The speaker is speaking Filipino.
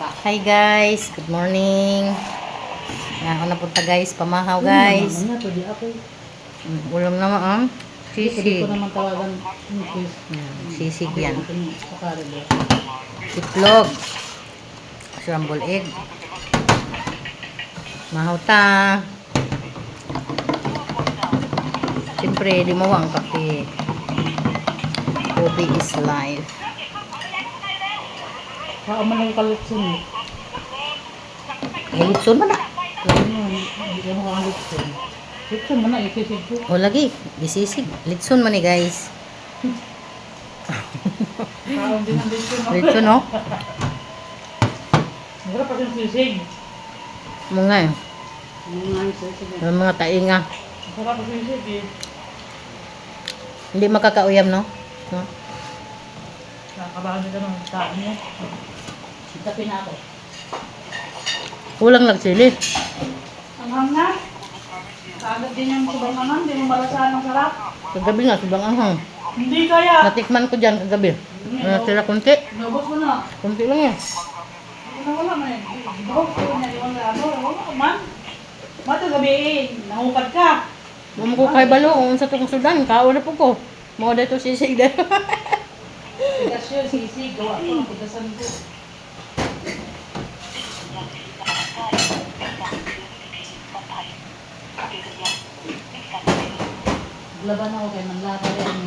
Hi guys, good morning. Ako napunta guys, pamahaw guys. Ano na, pwede ako. Ulam naman ang Pwede sisig. ko naman tawagan. Yan, Sisig yan. Itlog. Scramble egg. Mahaw ta. Siyempre, di mawang kape. Coffee is life. Baka man ang kalutsun eh. Eh, litson man na. Lagi mo, hindi ko mga lutsun. Lutsun mo na, isisig ko. O lagi, disisig. Litson man ni guys. Ang? Litson no? Masarap pa yung sisig. Mga eh. Mga. Yung mga tainga. Masarap pa yung sisig eh. Hindi makakauyam no? no? Nakakabahan nila ng taan niya. Sitapin na ako. Kulang lang sili. Ang hanga. Kaagad din yung subang naman, hindi mo malasahan ng sarap. Kagabi nga, subang anghang. Hindi kaya. Natikman ko dyan kagabi. Natira kunti. Nabos mo na. Kunti lang yan. Wala wala man. Ibahog ko na ano. Wala ka man. Mata gabi eh. Nangupad ka. Mamo ko kay balo, kung sa tukong sudan, kao na po ko. Mga dito sisig dahil. Tigas yun, sisig. Gawa ko. Tigasan ko. Laban ako kay Manlata rin.